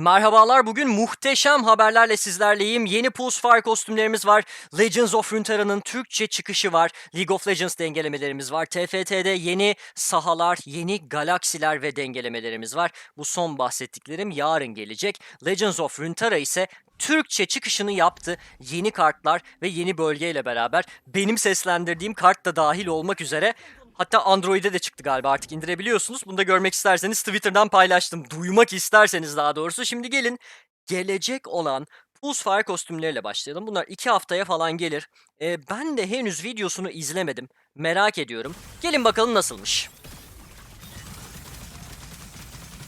Merhabalar, bugün muhteşem haberlerle sizlerleyim. Yeni Pulse Fire kostümlerimiz var. Legends of Runeterra'nın Türkçe çıkışı var. League of Legends dengelemelerimiz var. TFT'de yeni sahalar, yeni galaksiler ve dengelemelerimiz var. Bu son bahsettiklerim yarın gelecek. Legends of Runeterra ise Türkçe çıkışını yaptı. Yeni kartlar ve yeni bölgeyle beraber benim seslendirdiğim kart da dahil olmak üzere Hatta Android'e de çıktı galiba artık indirebiliyorsunuz. Bunu da görmek isterseniz Twitter'dan paylaştım. Duymak isterseniz daha doğrusu. Şimdi gelin gelecek olan Pulse Fire kostümleriyle başlayalım. Bunlar iki haftaya falan gelir. Ee, ben de henüz videosunu izlemedim. Merak ediyorum. Gelin bakalım nasılmış.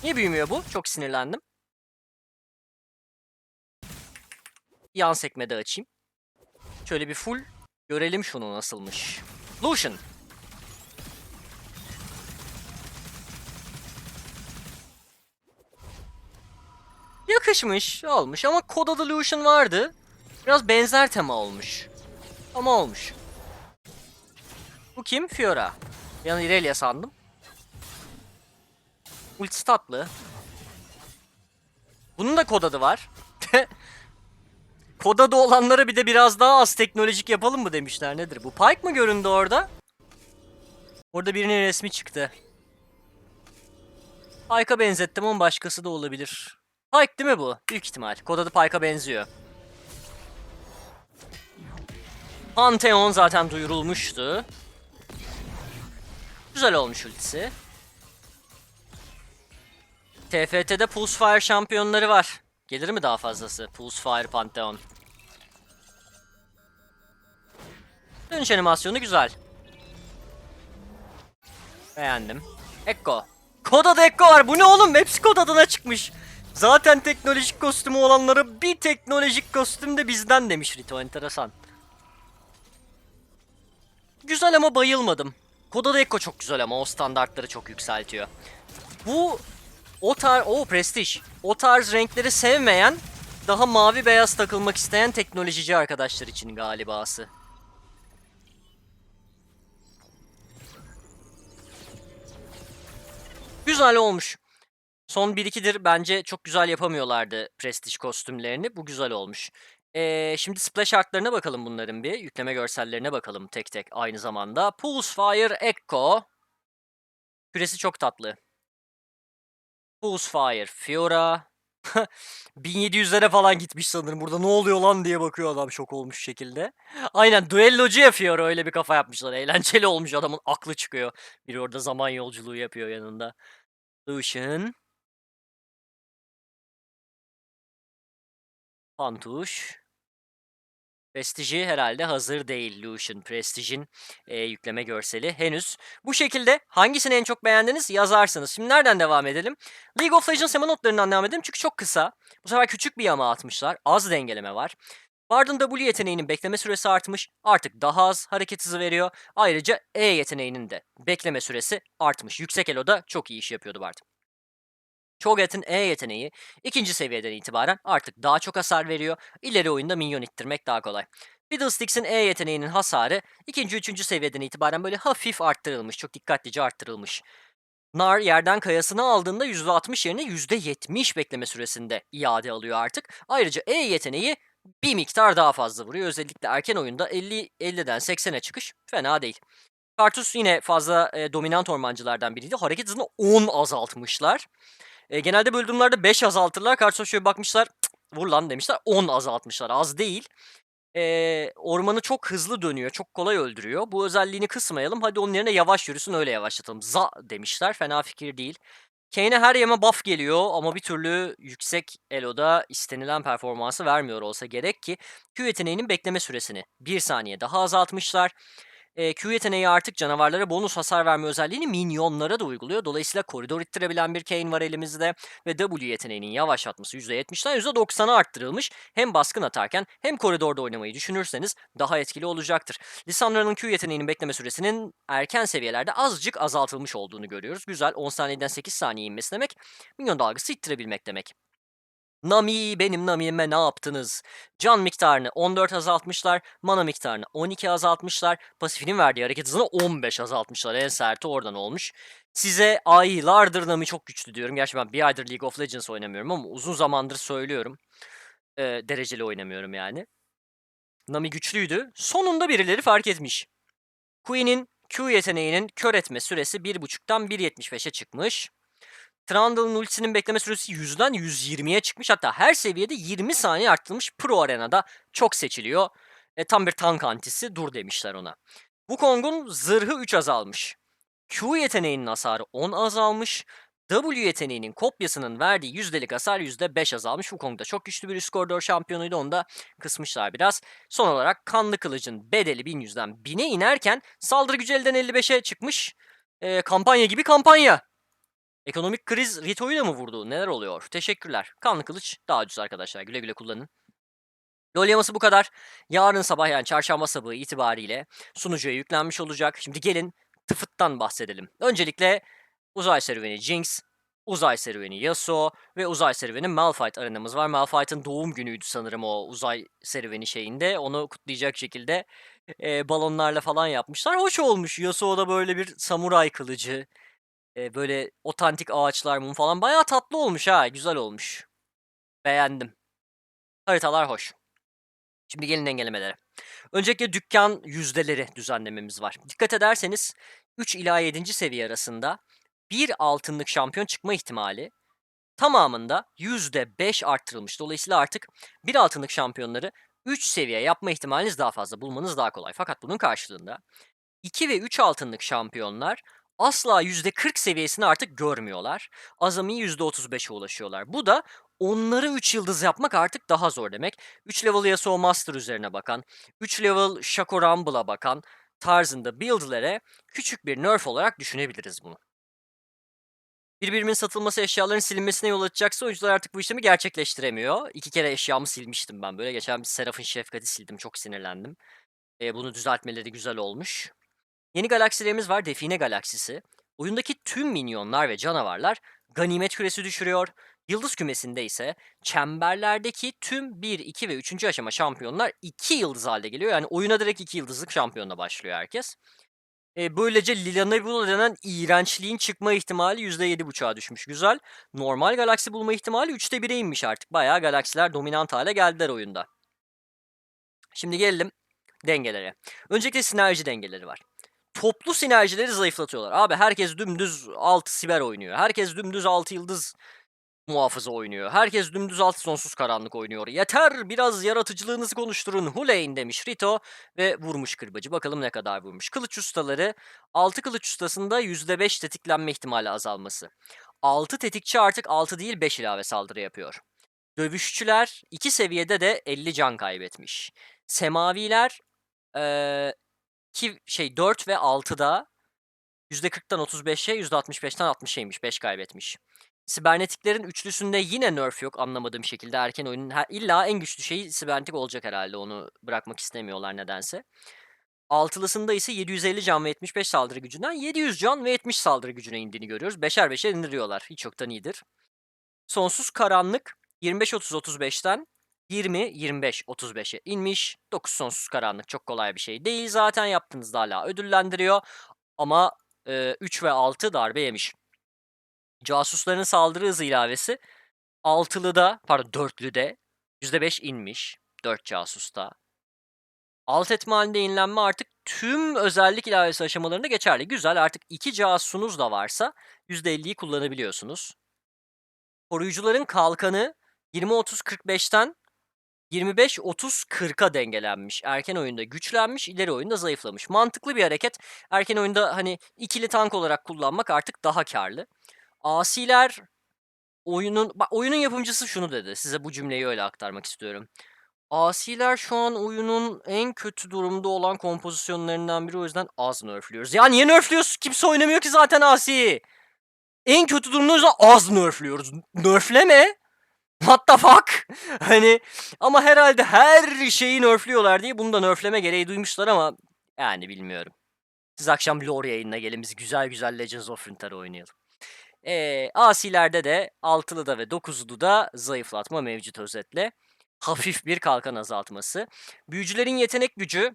Niye büyümüyor bu? Çok sinirlendim. Yan sekmede açayım. Şöyle bir full görelim şunu nasılmış. Lucian. Yakışmış, olmuş ama Coda Delusion vardı. Biraz benzer tema olmuş. Ama olmuş. Bu kim? Fiora. Yani Irelia sandım. Ultisi tatlı. Bunun da kod adı var. kod adı olanlara bir de biraz daha az teknolojik yapalım mı demişler. Nedir bu? Pike mı göründü orada? Orada birinin resmi çıktı. Pike'a benzettim ama başkası da olabilir. Pike değil mi bu? Büyük ihtimal. Kod adı Pike'a benziyor. Pantheon zaten duyurulmuştu. Güzel olmuş ultisi. TFT'de Pulse Fire şampiyonları var. Gelir mi daha fazlası? Pulse Fire Pantheon. Dönüş animasyonu güzel. Beğendim. Ekko. Kod adı Ekko var. Bu ne oğlum? Hepsi kod adına çıkmış. Zaten teknolojik kostümü olanlara bir teknolojik kostüm de bizden demiş Rito. Enteresan. Güzel ama bayılmadım. Koda da Ekko çok güzel ama o standartları çok yükseltiyor. Bu o tarz, o prestij. O tarz renkleri sevmeyen, daha mavi beyaz takılmak isteyen teknolojici arkadaşlar için galibası. Güzel olmuş. Son 1-2'dir bence çok güzel yapamıyorlardı Prestige kostümlerini. Bu güzel olmuş. Ee, şimdi splash artlarına bakalım bunların bir. Yükleme görsellerine bakalım tek tek aynı zamanda. Pulse Fire Echo. Küresi çok tatlı. Pulse Fire Fiora. 1700'lere falan gitmiş sanırım. Burada ne oluyor lan diye bakıyor adam şok olmuş şekilde. Aynen duellocuya Fiora öyle bir kafa yapmışlar. Eğlenceli olmuş adamın aklı çıkıyor. Biri orada zaman yolculuğu yapıyor yanında. Lucian. Pantuş. Prestiji herhalde hazır değil Lucian Prestige'in e, yükleme görseli henüz. Bu şekilde hangisini en çok beğendiniz yazarsınız. Şimdi nereden devam edelim? League of Legends yama notlarından devam edelim çünkü çok kısa. Bu sefer küçük bir yama atmışlar. Az dengeleme var. Bard'ın W yeteneğinin bekleme süresi artmış. Artık daha az hareket hızı veriyor. Ayrıca E yeteneğinin de bekleme süresi artmış. Yüksek Elo'da çok iyi iş yapıyordu Bard. Cho'Gath'ın E yeteneği ikinci seviyeden itibaren artık daha çok hasar veriyor. İleri oyunda minyon ittirmek daha kolay. Fiddlesticks'in E yeteneğinin hasarı ikinci, üçüncü seviyeden itibaren böyle hafif arttırılmış. Çok dikkatlice arttırılmış. Nar yerden kayasını aldığında %60 yerine %70 bekleme süresinde iade alıyor artık. Ayrıca E yeteneği bir miktar daha fazla vuruyor. Özellikle erken oyunda 50 50'den 80'e çıkış fena değil. Kartus yine fazla e, dominant ormancılardan biriydi. Hareket hızını 10 azaltmışlar. E, genelde durumlarda 5 azaltırlar. Kartus'a şöyle bakmışlar. "Cık, Vur lan demişler. 10 azaltmışlar. Az değil. E, ormanı çok hızlı dönüyor. Çok kolay öldürüyor. Bu özelliğini kısmayalım. Hadi onun yerine yavaş yürüsün öyle yavaşlatalım. Za demişler. Fena fikir değil. Kane'e her yeme buff geliyor ama bir türlü yüksek eloda istenilen performansı vermiyor olsa gerek ki Q yeteneğinin bekleme süresini 1 saniye daha azaltmışlar. Eee, Q yeteneği artık canavarlara bonus hasar verme özelliğini minyonlara da uyguluyor. Dolayısıyla koridor ittirebilen bir Kayn var elimizde ve W yeteneğinin yavaşlatması %70'den %90'a arttırılmış. Hem baskın atarken hem koridorda oynamayı düşünürseniz daha etkili olacaktır. Lissandra'nın Q yeteneğinin bekleme süresinin erken seviyelerde azıcık azaltılmış olduğunu görüyoruz. Güzel 10 saniyeden 8 saniye inmesi demek minyon dalgası ittirebilmek demek. Nami benim Nami'me ne yaptınız? Can miktarını 14 azaltmışlar. Mana miktarını 12 azaltmışlar. Pasifinin verdiği hareket hızını 15 azaltmışlar. En serti oradan olmuş. Size aylardır Nami çok güçlü diyorum. Gerçi ben bir aydır League of Legends oynamıyorum ama uzun zamandır söylüyorum. Ee, dereceli oynamıyorum yani. Nami güçlüydü. Sonunda birileri fark etmiş. Queen'in Q yeteneğinin kör etme süresi 1.5'tan 1.75'e çıkmış. Trundle'ın ultisinin bekleme süresi 100'den 120'ye çıkmış. Hatta her seviyede 20 saniye arttırılmış. Pro Arena'da çok seçiliyor. E, tam bir tank antisi dur demişler ona. Wukong'un zırhı 3 azalmış. Q yeteneğinin hasarı 10 azalmış. W yeteneğinin kopyasının verdiği yüzdelik hasar %5 azalmış. Wukong da çok güçlü bir üst koridor şampiyonuydu. Onu da kısmışlar biraz. Son olarak kanlı kılıcın bedeli 1100'den 1000'e inerken saldırı gücü elden 55'e çıkmış. E, kampanya gibi kampanya. Ekonomik kriz Rito'yu mı vurdu? Neler oluyor? Teşekkürler. Kanlı kılıç daha ucuz arkadaşlar. Güle güle kullanın. LoL yaması bu kadar. Yarın sabah yani çarşamba sabahı itibariyle sunucuya yüklenmiş olacak. Şimdi gelin tıfıttan bahsedelim. Öncelikle uzay serüveni Jinx, uzay serüveni Yasuo ve uzay serüveni Malphite arenamız var. Malphite'ın doğum günüydü sanırım o uzay serüveni şeyinde. Onu kutlayacak şekilde e, balonlarla falan yapmışlar. Hoş olmuş. Yasuo'da böyle bir samuray kılıcı. E, böyle otantik ağaçlar mum falan. Bayağı tatlı olmuş ha. Güzel olmuş. Beğendim. Haritalar hoş. Şimdi gelin dengelemelere. Öncelikle dükkan yüzdeleri düzenlememiz var. Dikkat ederseniz 3 ila 7. seviye arasında bir altınlık şampiyon çıkma ihtimali tamamında %5 arttırılmış. Dolayısıyla artık bir altınlık şampiyonları 3 seviye yapma ihtimaliniz daha fazla. Bulmanız daha kolay. Fakat bunun karşılığında 2 ve 3 altınlık şampiyonlar asla %40 seviyesini artık görmüyorlar. Azami %35'e ulaşıyorlar. Bu da onları 3 yıldız yapmak artık daha zor demek. 3 level Yasuo Master üzerine bakan, 3 level Shaco Rumble'a bakan tarzında build'lere küçük bir nerf olarak düşünebiliriz bunu. Birbirimin satılması eşyaların silinmesine yol açacaksa oyuncular artık bu işlemi gerçekleştiremiyor. İki kere eşyamı silmiştim ben böyle. Geçen bir Seraph'in şefkati sildim. Çok sinirlendim. E, bunu düzeltmeleri güzel olmuş. Yeni galaksilerimiz var. Define galaksisi. Oyundaki tüm minyonlar ve canavarlar ganimet küresi düşürüyor. Yıldız kümesinde ise çemberlerdeki tüm 1, 2 ve 3. aşama şampiyonlar 2 yıldız halde geliyor. Yani oyuna direkt 2 yıldızlık şampiyonla başlıyor herkes. E, böylece Lila Nebula denen iğrençliğin çıkma ihtimali %7.5'a düşmüş. Güzel. Normal galaksi bulma ihtimali 3'te 1'e inmiş artık. Bayağı galaksiler dominant hale geldiler oyunda. Şimdi gelelim dengelere. Öncelikle sinerji dengeleri var toplu sinerjileri zayıflatıyorlar. Abi herkes dümdüz 6 siber oynuyor. Herkes dümdüz 6 yıldız muhafızı oynuyor. Herkes dümdüz alt sonsuz karanlık oynuyor. Yeter biraz yaratıcılığınızı konuşturun Huleyn demiş Rito ve vurmuş kırbacı. Bakalım ne kadar vurmuş. Kılıç ustaları 6 kılıç ustasında %5 tetiklenme ihtimali azalması. 6 tetikçi artık 6 değil 5 ilave saldırı yapıyor. Dövüşçüler 2 seviyede de 50 can kaybetmiş. Semaviler e, 2 şey 4 ve 6'da %40'tan 35'e, %65'ten 60'eymiş. 5 kaybetmiş. Sibernetiklerin üçlüsünde yine nerf yok anlamadığım şekilde. Erken oyunun her, illa en güçlü şeyi sibernetik olacak herhalde. Onu bırakmak istemiyorlar nedense. Altılısında ise 750 can ve 75 saldırı gücünden 700 can ve 70 saldırı gücüne indiğini görüyoruz. Beşer beşer indiriyorlar. Hiç yoktan iyidir. Sonsuz karanlık 25-30-35'ten 20-25-35'e inmiş. 9 sonsuz karanlık çok kolay bir şey değil. Zaten yaptığınızda hala ödüllendiriyor. Ama e, 3 ve 6 darbe yemiş. Casusların saldırı hızı ilavesi altılıda, pardon dörtlüde %5 inmiş. 4 casusta. Alt etme halinde yenilenme artık tüm özellik ilavesi aşamalarında geçerli. Güzel artık 2 casusunuz da varsa %50'yi kullanabiliyorsunuz. Koruyucuların kalkanı 20-30-45'ten 25-30-40'a dengelenmiş. Erken oyunda güçlenmiş, ileri oyunda zayıflamış. Mantıklı bir hareket. Erken oyunda hani ikili tank olarak kullanmak artık daha karlı. Asiler oyunun oyunun yapımcısı şunu dedi. Size bu cümleyi öyle aktarmak istiyorum. Asiler şu an oyunun en kötü durumda olan kompozisyonlarından biri o yüzden az nerfliyoruz. Ya niye nerfliyoruz? Kimse oynamıyor ki zaten Asi. En kötü durumda o yüzden az nerfliyoruz. Nerfleme. What the fuck? Hani ama herhalde her şeyi nerfliyorlar diye bunu da nerfleme gereği duymuşlar ama yani bilmiyorum. Siz akşam lore yayınına gelin biz güzel güzel Legends of Runeterra oynayalım. Eee, asilerde de 6'lıda ve 9'luda zayıflatma mevcut özetle. Hafif bir kalkan azaltması. Büyücülerin yetenek gücü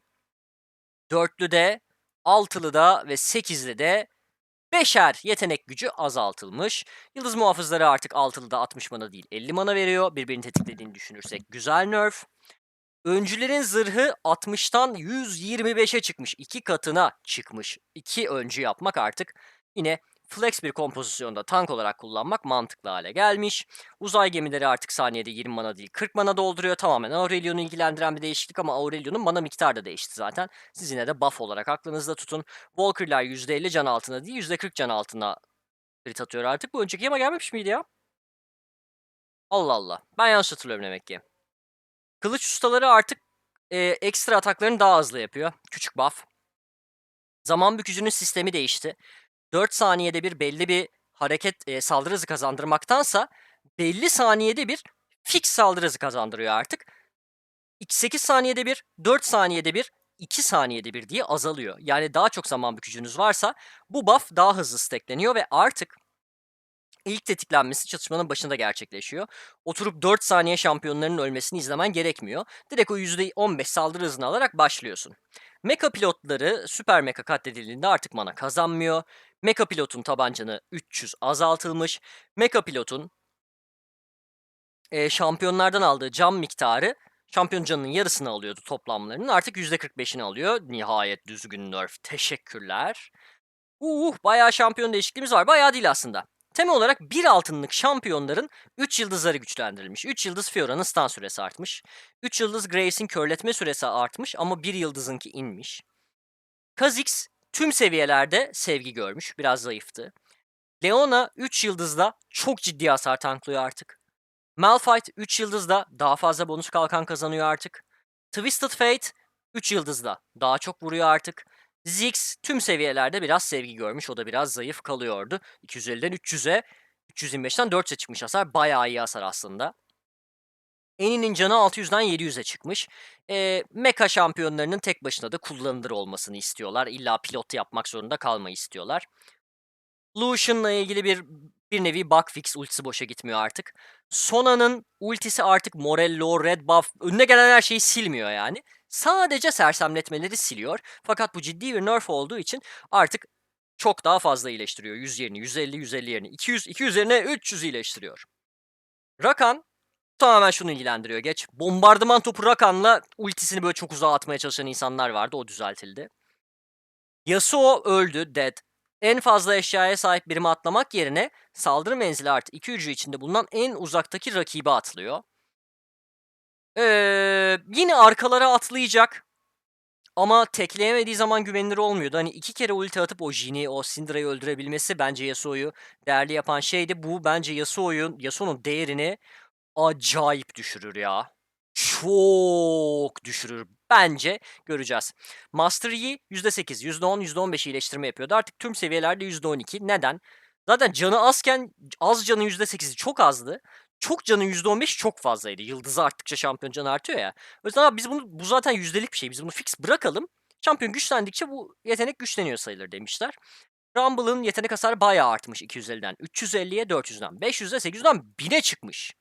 4'lüde, 6'lıda ve 8'lide beşer yetenek gücü azaltılmış. Yıldız muhafızları artık 6'lıda 60 mana değil 50 mana veriyor. Birbirini tetiklediğini düşünürsek güzel nerf. Öncülerin zırhı 60'tan 125'e çıkmış. iki katına çıkmış. İki öncü yapmak artık yine flex bir kompozisyonda tank olarak kullanmak mantıklı hale gelmiş. Uzay gemileri artık saniyede 20 mana değil 40 mana dolduruyor. Tamamen Aurelion'u ilgilendiren bir değişiklik ama Aurelion'un mana miktarı da değişti zaten. Siz yine de buff olarak aklınızda tutun. Walker'lar %50 can altına değil %40 can altına crit atıyor artık. Bu önceki yama gelmemiş miydi ya? Allah Allah. Ben yanlış hatırlıyorum demek ki. Kılıç ustaları artık e, ekstra ataklarını daha hızlı yapıyor. Küçük buff. Zaman bükücünün sistemi değişti. 4 saniyede bir belli bir hareket e, saldırı hızı kazandırmaktansa belli saniyede bir fix saldırı hızı kazandırıyor artık. 8 saniyede bir, 4 saniyede bir, 2 saniyede bir diye azalıyor. Yani daha çok zaman bükücünüz varsa bu buff daha hızlı stackleniyor ve artık ilk tetiklenmesi çatışmanın başında gerçekleşiyor. Oturup 4 saniye şampiyonlarının ölmesini izlemen gerekmiyor. Direkt o %15 saldırı hızını alarak başlıyorsun. Mecha pilotları süper mecha katledildiğinde artık mana kazanmıyor. Mecha pilotun tabancanı 300 azaltılmış. Mecha pilotun e, şampiyonlardan aldığı cam miktarı şampiyon canının yarısını alıyordu toplamlarının. Artık %45'ini alıyor. Nihayet düzgün nerf. Teşekkürler. Uh, bayağı şampiyon değişikliğimiz var. Bayağı değil aslında. Temel olarak bir altınlık şampiyonların 3 yıldızları güçlendirilmiş. 3 yıldız Fiora'nın stun süresi artmış. 3 yıldız Grace'in körletme süresi artmış ama 1 yıldızınki inmiş. Kha'Zix tüm seviyelerde sevgi görmüş. Biraz zayıftı. Leona 3 yıldızda çok ciddi hasar tanklıyor artık. Malphite 3 yıldızda daha fazla bonus kalkan kazanıyor artık. Twisted Fate 3 yıldızda daha çok vuruyor artık. Ziggs tüm seviyelerde biraz sevgi görmüş. O da biraz zayıf kalıyordu. 250'den 300'e, 325'ten 4'e çıkmış hasar. Bayağı iyi hasar aslında. Eni'nin canı 600'den 700'e çıkmış. E, Mecha şampiyonlarının tek başına da kullanılır olmasını istiyorlar. İlla pilot yapmak zorunda kalmayı istiyorlar. Lucian'la ilgili bir bir nevi bug fix ultisi boşa gitmiyor artık. Sona'nın ultisi artık Morello, Red Buff, önüne gelen her şeyi silmiyor yani. Sadece sersemletmeleri siliyor. Fakat bu ciddi bir nerf olduğu için artık çok daha fazla iyileştiriyor. 100 yerini, 150, 150 yerini, 200, 200 yerine 300 iyileştiriyor. Rakan tamamen şunu ilgilendiriyor geç. Bombardıman topu Rakan'la ultisini böyle çok uzağa atmaya çalışan insanlar vardı. O düzeltildi. Yasuo öldü, dead. En fazla eşyaya sahip birimi atlamak yerine saldırı menzili artı 2 hücre içinde bulunan en uzaktaki rakibe atlıyor. Ee, yine arkalara atlayacak. Ama tekleyemediği zaman güvenilir olmuyordu. Hani iki kere ulti atıp o Jin'i, o Syndra'yı öldürebilmesi bence Yasuo'yu değerli yapan şeydi. Bu bence Yasuo'yu, Yasuo'nun değerini acayip düşürür ya. Çok düşürür. Bence göreceğiz. Master Yi %8, %10, %15 iyileştirme yapıyordu. Artık tüm seviyelerde %12. Neden? Zaten canı azken az canın %8'i çok azdı. Çok canın %15 çok fazlaydı. Yıldızı arttıkça şampiyon canı artıyor ya. O yüzden abi biz bunu bu zaten yüzdelik bir şey. Biz bunu fix bırakalım. Şampiyon güçlendikçe bu yetenek güçleniyor sayılır demişler. Rumble'ın yetenek hasarı bayağı artmış 250'den. 350'ye 400'den. 500'e 800'den 1000'e çıkmış.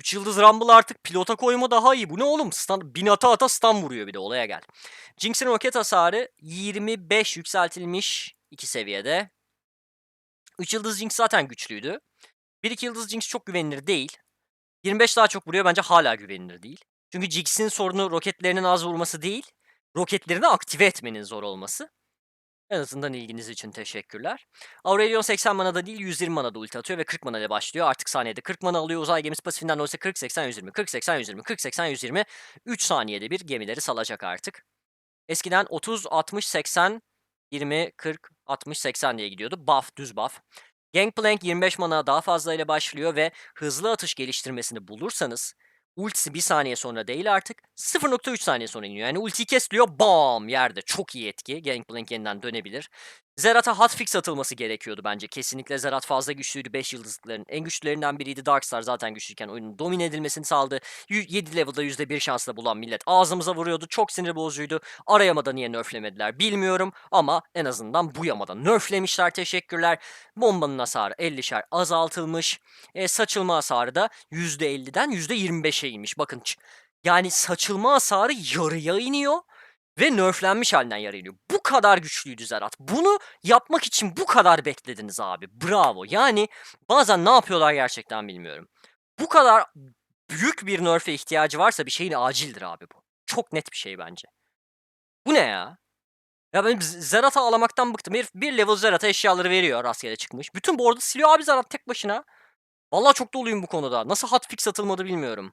3 yıldız Rumble artık pilota koyma daha iyi. Bu ne oğlum? Stun, bin ata ata stun vuruyor bir de olaya gel. Jinx'in roket hasarı 25 yükseltilmiş 2 seviyede. 3 yıldız Jinx zaten güçlüydü. 1-2 yıldız Jinx çok güvenilir değil. 25 daha çok vuruyor bence hala güvenilir değil. Çünkü Jinx'in sorunu roketlerinin az vurması değil, roketlerini aktive etmenin zor olması. En azından ilginiz için teşekkürler. Aurelion 80 manada değil 120 manada ulti atıyor ve 40 mana ile başlıyor. Artık saniyede 40 mana alıyor. Uzay gemisi pasifinden dolayısıyla 40 80 120 40 80 120 40 80 120 3 saniyede bir gemileri salacak artık. Eskiden 30 60 80 20 40 60 80 diye gidiyordu. Buff düz buff. Gangplank 25 mana daha fazla ile başlıyor ve hızlı atış geliştirmesini bulursanız ultisi 1 saniye sonra değil artık 0.3 saniye sonra iniyor. Yani ultiyi kesliyor bam yerde çok iyi etki. Gangplank yeniden dönebilir. Zerat'a hotfix atılması gerekiyordu bence. Kesinlikle Zerat fazla güçlüydü 5 yıldızlıkların. En güçlülerinden biriydi. Darkstar zaten güçlüyken oyunun domine edilmesini sağladı. 7 level'da %1 şansla bulan millet ağzımıza vuruyordu. Çok sinir bozucuydu. Arayamada niye nerflemediler bilmiyorum ama en azından bu yamada nerflemişler teşekkürler. Bombanın hasarı 50'şer azaltılmış. E, saçılma hasarı da %50'den %25'e inmiş. Bakın yani saçılma hasarı yarıya iniyor ve nerflenmiş halinden yarı iniyor. Bu kadar güçlüydü Zerat. Bunu yapmak için bu kadar beklediniz abi. Bravo. Yani bazen ne yapıyorlar gerçekten bilmiyorum. Bu kadar büyük bir nerf'e ihtiyacı varsa bir şeyin acildir abi bu. Çok net bir şey bence. Bu ne ya? Ya ben Z- Zerat'ı ağlamaktan bıktım. Herif bir level Zerat'a eşyaları veriyor rastgele çıkmış. Bütün board'u siliyor abi Zerat tek başına. Vallahi çok doluyum bu konuda. Nasıl hotfix atılmadı bilmiyorum.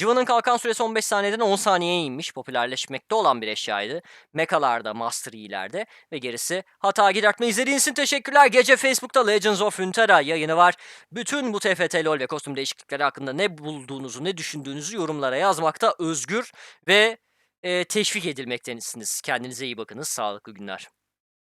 Civan'ın kalkan süresi 15 saniyeden 10 saniyeye inmiş. Popülerleşmekte olan bir eşyaydı. Mekalarda, Master Yi'lerde ve gerisi hata gidertme izlediğiniz için teşekkürler. Gece Facebook'ta Legends of Runeterra yayını var. Bütün bu TFT LoL ve kostüm değişiklikleri hakkında ne bulduğunuzu, ne düşündüğünüzü yorumlara yazmakta özgür ve e, teşvik edilmektensiniz. Kendinize iyi bakınız. Sağlıklı günler.